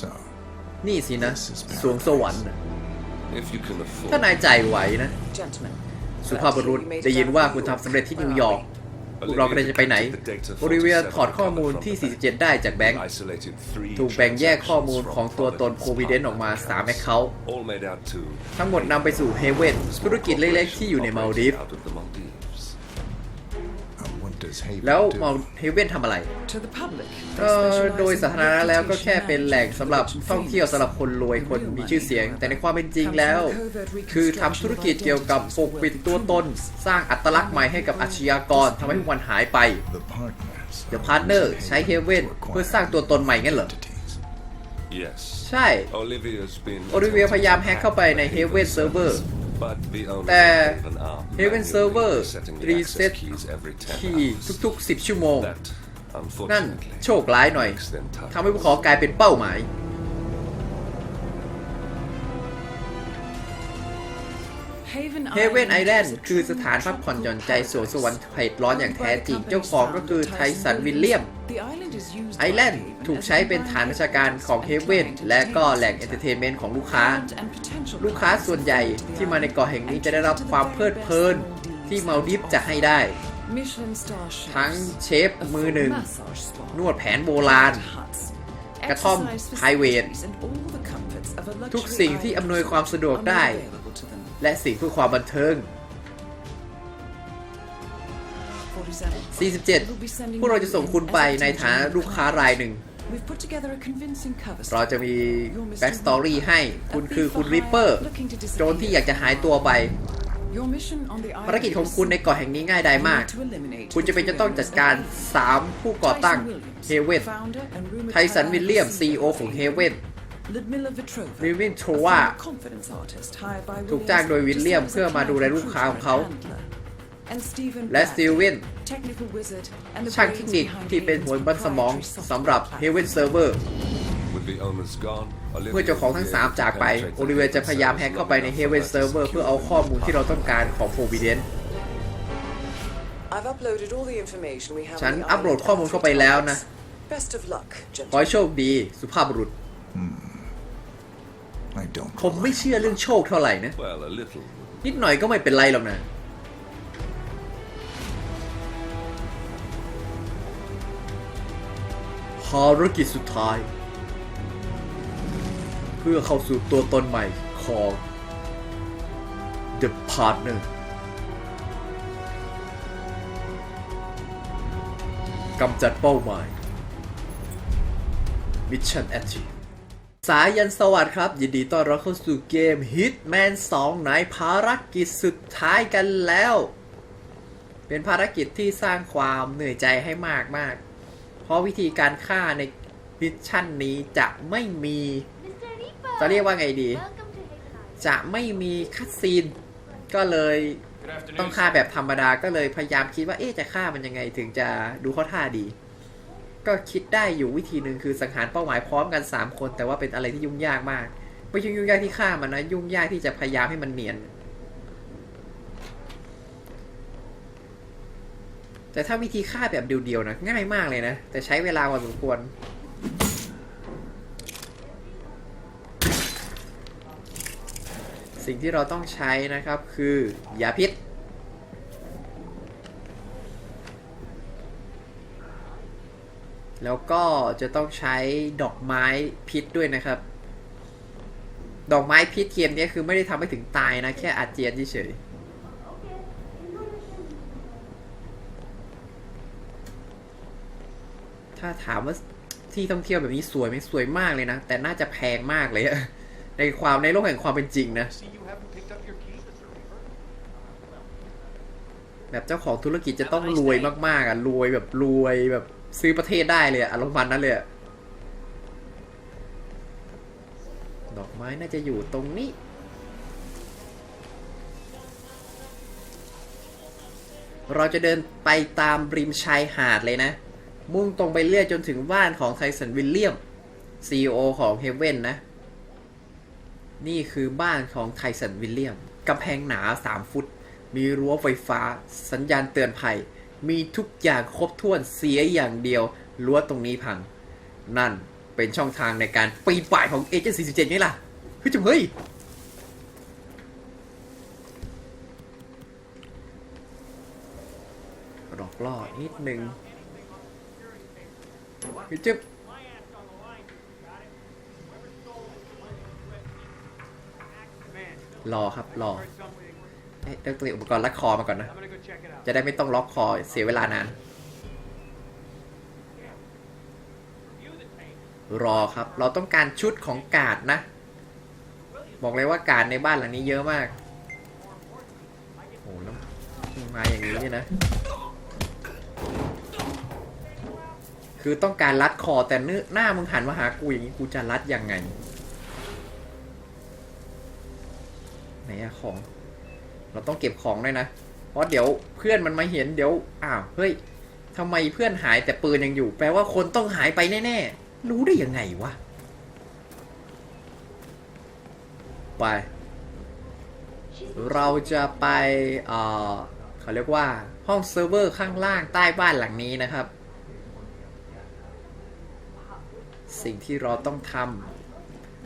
So, นี่สินะสวงสวรรค์น่ะ If you can afford ถ้านายจ่ายไหวนะ Gentlemen, สุภาพบุรุษได้ยินว่าคุณทำสำเร็จที่นิวยอร์กพวกเราก็เลยจะไปไหนโอลิเวียถอดข้อมูลที่ 47 ได้จากแบงค์ isolated three ถูกแบ่งแยกข้อมูล transactions ของตัวตน from โ o วิเดนออกมา3แอคเคาท์ all made out to ทั้งหมดนำไปสู่เฮเวนธุรกิจเล็กๆที่อยู่ในมาลดีฟ แล้ว do? มาเฮเวนทำอะไร to the public. เอ่อโดยสาธารณะแล้วก็แค่เป็นแหล่งสำหรับท่องเที่ยวสำหรับคนรวยคนมีชื่อเสียง แต่ในความเป็นจริงแล้ว คือทำธุรกิจเกี่ยวกับปกปิดตัวตน สร้างอัตลักษณ์ใหม่ให้กับอาชญากรทำให้พวกมันหายไป The partners. The are Partner using ใช้เฮ Haven เว่น to เพื่อ acquire สร้างตัวตนใหม่งั้นเหรอ entities. Yes. ใช่ Olivia's been โอลิเวียพยายามแฮกเข้าไปใน Haven Server but the owners แต่ of Haven are Haven manually Server resetting the รี access เซ็ต keys every 10คีย์ hours. ทุกๆ 10 ชั่วโมง That, นั่น unfortunately, โชคร้ายหน่อย makes them ทำให้พวก targets. เขากลายเป็นเป้าหมาย Haven เฮเวนไอแลนด์คือสถานพักผ่อนหย่อนใจสวนสวรรค์เผ็ดร้อนอย่างแท้จริง เจ้าของก็คือไทสันวิลเลียม ไอแลนด์ถูกใช้เป็นฐานประชาการของเฮเวนและก็แหล่งเอนเตอร์เทนเมนต์ของลูกค้า ลูกค้าส่วนใหญ่ที่มาในเกาะแห่งนี้จะได้รับความเพลิดเพลินที่มาลดิฟจะให้ได้ ทั้งเชฟมือหนึ่ง นวดแผนโบราณ กระท่อม private ทุกสิ่งที่อำนวยความสะดวกได้ และสิ่งเพื่อความบันเทิง 47 พวกเราจะส่งคุณไปในฐานะลูกค้ารายหนึ่ง เราจะมีแบ็กสตอรี่ให้ คุณคือคุณริปเปอร์ โจรที่อยากจะหายตัวไป ภารกิจของคุณในเกาะแห่งนี้ง่ายดายมาก คุณจะเป็นจะต้องจัดการ 3 ผู้ก่อตั้งเฮเวนไทสันวิลเลียม CEO ของเฮเวนวิ ลเลียมโทรว่าถูกจ้างโดยวิลเลียมเพื่อมาดูแลลูกค้าของเขา และสตีเวนช่างเทคนิคที่เป็นหัวบันสมองสำหรับเฮเวนเซิร์ฟเวอร์ With the owners gone, เมื่อเจ้าของทั้ง 3 จากไป โอลิเวียจะพยายามแฮกเข้าไปในเฮเวนเซิร์ฟเวอร์เพื่อเอาข้อมูลที่เราต้องการของโ o วิเดนฉันอัปโหลดข้อมูลเข้าไปแล้วนะ ขอให้โชคดีสุภาพบุรุษ I don't. ผมไม่เชื่อเรื่องโชคเท่าไหร่นะ Well, a little. นิดหน่อยก็ไม่เป็นไรหรอกนะ ภารกิจสุดท้าย เพื่อเข้าสู่ตัวตนใหม่ของ The Partner กำจัดเป้าหมาย Mission Achieve สายันสวัสดิ์ครับ ยินดีต้อนรับเข้าสู่เกม Hitman 2 ในภารกิจสุดท้ายกันแล้ว เป็นภารกิจที่สร้างความเหนื่อยใจให้มากมากๆเพราะวิธีการฆ่าในมิชชั่นนี้จะไม่มี จะเรียกว่าไงดี จะไม่มีคัดซีน ก็เลยต้องฆ่าแบบธรรมดาก็เลยพยายามคิดว่าเอ๊ะจะฆ่ามันยังไงถึงจะดูเข้าท่าดี ก็คิดได้อยู่วิธีหนึ่งคือสังหารเป้าหมายพร้อมกัน 3 คน แต่ว่าเป็นอะไรที่ยุ่งยากมากไม่ใช่ยุ่งยากที่ฆ่ามันนะยุ่งยากที่จะพยายามให้มันเนียน แต่ถ้าวิธีฆ่าแบบเดียวๆนะง่ายมากเลยนะ แต่ใช้เวลาพอสมควรสิ่งที่เราต้องใช้นะครับคือยาพิษ แล้วก็จะต้องใช้ดอกไม้พิษด้วยนะครับ ดอกไม้พิษเกมนี้คือไม่ได้ทำให้ถึงตายนะ แค่อาเจียนเฉยๆถ้าถามว่าที่ท่องเที่ยวแบบนี้สวยไหมสวยมากเลยนะ แต่น่าจะแพงมากเลยอะในความในโลกแห่งความเป็นจริงนะ แบบเจ้าของธุรกิจจะต้องรวยมากๆอะรวยแบบรวยแบบ ซื้อประเทศได้เลยอะอารมณ์มันนั้นเลยดอกไม้น่าจะอยู่ตรงนี้ เราจะเดินไปตามริมชายหาดเลยนะ มุ่งตรงไปเรื่อยจนถึงบ้านของไทสันวิลเลียม CEO ของเฮเว่นนะ นี่คือบ้านของไทสันวิลเลียมกำแพงหนา 3 ฟุต มีรั้วไฟฟ้า สัญญาณเตือนภัย มีทุกอย่างครบถ้วนเสียอย่างเดียวรั้วตรงนี้พัง นั่นเป็นช่องทางในการปีนป่ายของเอเจนต์47นี่ล่ะเฮ้ยจุ๊บเฮ้ยหลอกล่อนิดนึงเฮ้ยจุ๊บรอครับรอ เอ๊ะเรื่องตัวอุปกรณ์รัดคอมาก่อนนะ จะได้ไม่ต้องล็อกคอเสียเวลานาน รอครับ เราต้องการชุดของกาดนะ บอกเลยว่ากาดในบ้านหลังนี้เยอะมากโอ้แล้วมาอย่างนี้เนี่ยนะ คือต้องการรัดคอแต่เนื้อหน้ามึงหันมาหากูอย่างนี้กูจะรัดยังไง ไหนอะของ เราต้องเก็บของด้วยนะ เพราะเดี๋ยวเพื่อนมันมาเห็นเดี๋ยว อ้าว เฮ้ยทำไมเพื่อนหายแต่ปืนยังอยู่ แปลว่าคนต้องหายไปแน่ๆ รู้ได้ยังไงวะ ไป เราจะไป เอ่อเขาเรียกว่าห้องเซิร์ฟเวอร์ข้างล่างใต้บ้านหลังนี้นะครับ สิ่งที่เราต้องทำ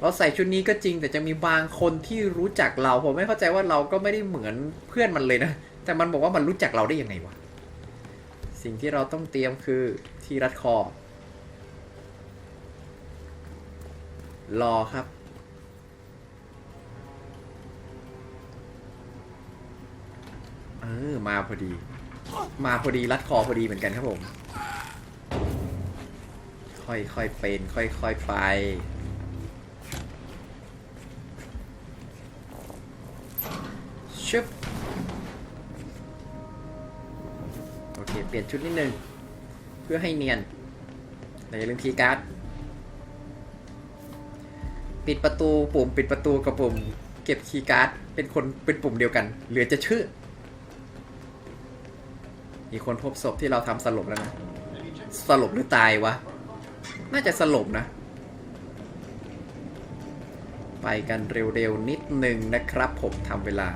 เราใส่ชุดนี้ก็จริงแต่จะมีบางคนที่รู้จักเรา ผมไม่เข้าใจว่าเราก็ไม่ได้เหมือนเพื่อนมันเลยนะ แต่มันบอกว่ามันรู้จักเราได้ยังไงวะ สิ่งที่เราต้องเตรียมคือที่รัดคอ รอครับ เออ มาพอดี มาพอดีรัดคอพอดีเหมือนกันครับผม ค่อยๆเป็น ค่อยๆไป ชึบโอเค เปลี่ยนชุดนิดนึง เพื่อให้เนียนแต่อย่าลืมคีย์การ์ด ปิดประตูปุ่ม ปิดประตูกับปุ่ม เก็บคีย์การ์ด เป็นคนเป็นปุ่มเดียวกัน เหลือจะชื่อ มีคนพบศพที่เราทำสลบแล้วนะ สลบหรือตายวะ น่าจะสลบนะ ไปกันเร็วๆนิดหนึ่งนะครับผมทำเวลา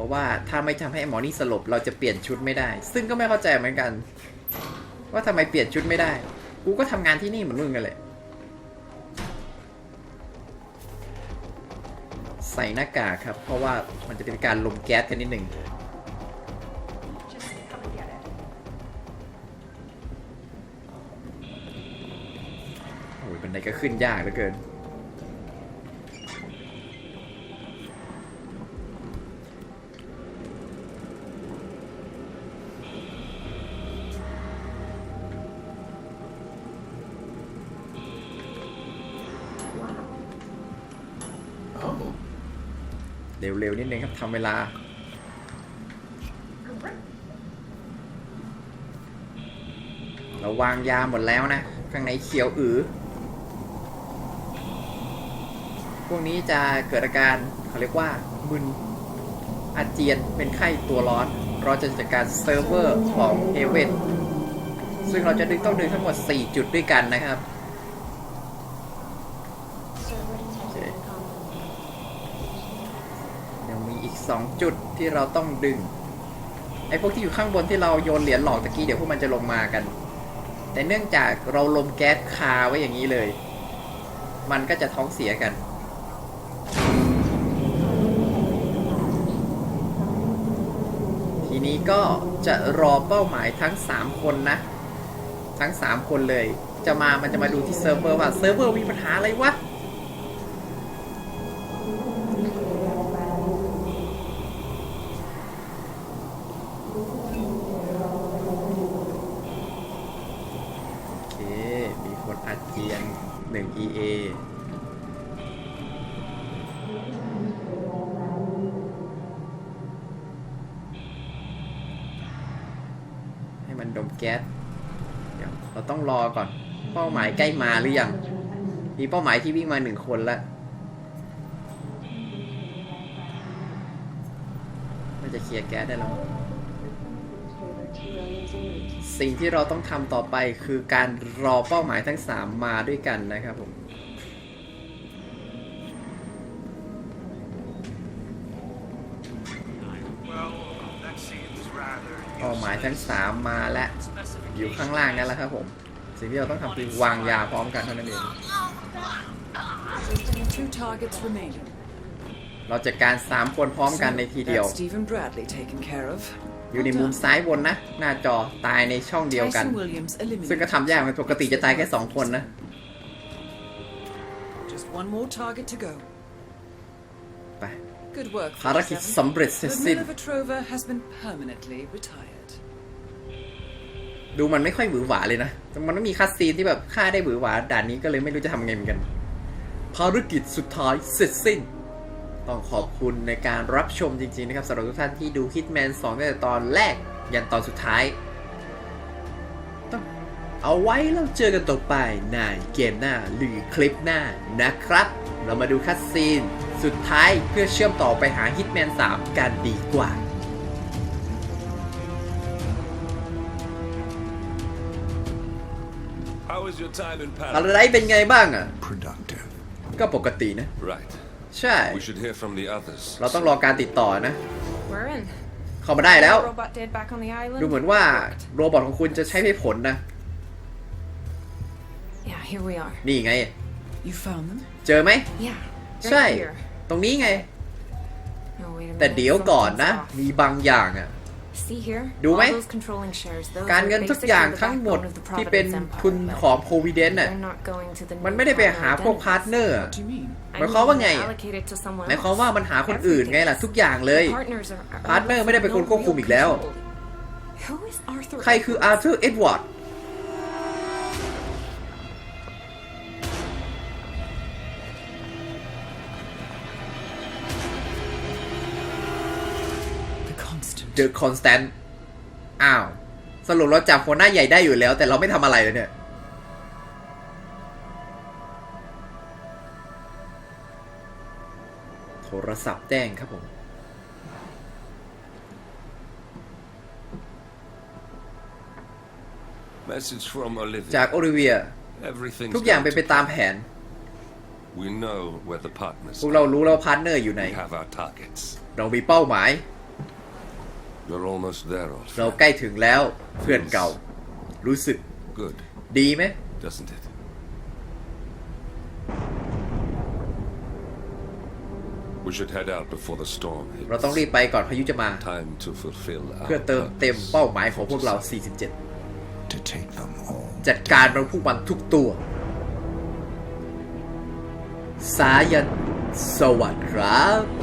ราะว่าถ้าไม่ทำให้ไอ้หมอนี่สลบเราจะเปลี่ยนชุดไม่ได้ ซึ่งก็ไม่เข้าใจเหมือนกัน ว่าทำไมเปลี่ยนชุดไม่ได้ กูก็ทำงานที่นี่เหมือนมึงกันแหละใส่หน้ากากครับ เพราะว่ามันจะเป็นการลมแก๊สกันนิดหนึ่งโอ้ยบันไดก็ขึ้นยากเหลือเกิน เร็วๆนิดนึงครับทำเวลา เราวางยาหมดแล้วนะ ข้างในเขียวอือพวกนี้จะเกิดอาการเขาเรียกว่ามึนอาเจียนเป็นไข้ตัวร้อน เราจะจัดการเซิร์ฟเวอร์ของเฮเวนซึ่งเราจะดึงต้องดึงทั้งหมด 4 จุดด้วยกันนะครับ ยังมีอีก 2 จุดที่เราต้องดึง ไอ้พวกที่อยู่ข้างบนที่เราโยนเหรียญหลอกตะกี้เดี๋ยวพวกมันจะลงมากัน แต่เนื่องจากเราลมแก๊สคาไว้อย่างนี้เลย มันก็จะท้องเสียกันทีนี้ก็จะรอเป้าหมายทั้ง 3 คนนะ ทั้ง 3 คนเลย จะมามันจะมาดูที่เซิร์ฟเวอร์ว่าเซิร์ฟเวอร์มีปัญหาอะไรวะ โอเค มีคน อาเจียน1 EA ให้มันดมแก๊สเดี๋ยวเราต้องรอก่อน เป้าหมายใกล้มาหรือยัง มีเป้าหมายที่วิ่งมาหนึ่งคนแล้วน่าจะเคลียร์แก๊สได้แล้ว สิ่งที่เราต้องทำต่อไปคือการรอเป้าหมายทั้งสามมาด้วยกันนะครับผมเป้าหมายทั้งส3มาและอยู่ข้างล่างนั่นแหละครับผม สิ่งที่เราต้องทำคือวางยาพร้อมกันเท่านั้นเองเราจัดการ 3 คนพร้อมกันในทีเดียว That's Stephen Bradley taken care of. อยู่ในมุมซ้ายบนนะ หน้าจอตายในช่องเดียวกัน Tyson Williams ซึ่งก็ eliminated. ทำยากมันปกติจะตายแค่2คนนะ Just one more target to go. ไป Good work. ภารกิจ 47. สำเร็จเสร็จสิ้น Ludmila Petrova has been permanently retired. ดูมันไม่ค่อยหวือหวาเลยนะ มันไม่มีคัสซีนที่แบบฆ่าได้หวือหวาด่านนี้ก็เลยไม่รู้จะทำไงเหมือนกัน ภารกิจสุดท้ายเสร็จสิ้น ต้องขอบคุณในการรับชมจริงๆนะครับสำหรับทุกท่านที่ดู Hitman 2ตั้งแต่ตอนแรกยันตอนสุดท้าย ต้องเอาไว้แล้วเจอกันต่อไปในเกมหน้าหรือคลิปหน้านะครับ เรามาดูคัสซีน สุดท้ายเพื่อเชื่อมต่อไปหา Hitman 3 กันดีกว่า How was your time in อะไร Paris? เป็นไงบ้างอะ Productive. ก็ปกตินะ Right. ใช่ We should hear from the others. เราต้องรอการติดต่อนะ We're in. เข้ามาได้แล้ว Robot dead back on the island. ดูเหมือนว่าโรบอทของคุณจะใช้ไม่ผลนะ Yeah, here we are. นี่ไง You found them? เจอไหม Yeah. ใช่ Right here. ตรงนี้ไง Oh, wait a แต่ minute. เดี๋ยวก่อนนะ Something's off. มีบางอย่างอะ See here? ดูไหม All those controlling shares. Those การ are เงินทุก basically อย่าง the ทั้งหมด backbone of the ที่เป็น Providence ทุน Empire, ของ but โพวิเดนน่ะ they're not going to the มัน new ไม่ได้ไปหา Providence พวกพาร์ทเนอร์ What do you mean? I หมายความว่าไง mean, allocate it to someone หมายความ else. ว่ามันหาคนอื่นไงล่ะทุกอย่างเลย The partners are- are พาร์ทเนอร์ไม่ได้เป็นคนควบคุมอีกแล้ว Who is Arthur ใครคืออาร์เธอร์เอ็ดวาร์ด constant. เดอะคอนสแตนต์อ้าว สรุปเราจับหัวหน้าใหญ่ได้อยู่แล้ว แต่เราไม่ทำอะไรเลยเนี่ย โทรศัพท์แจ้งครับผม Message from Olivia. จากโอลิเวีย Everything's ทุกอย่าง going เป็น to ไปตาม plan. แผน We know where the partners พวกเรา are. รู้แล้วพาร์ทเนอร์อยู่ไหน We have our targets. เรามีเป้าหมาย You're almost there, old เรา friend. ใกล้ถึงแล้วเพื่อนเก่า รู้สึก Good, ดีไหม doesn't it? We should head out before the storm เราต้อง hits. รีบไปก่อนพายุจะมา Time to fulfill our เพื่อเติมเต็ม purpose. เป้าหมายของพวกเรา To take them all. 47 จัดการมันพวกมันทุกตัว สายันสวัสดีครับ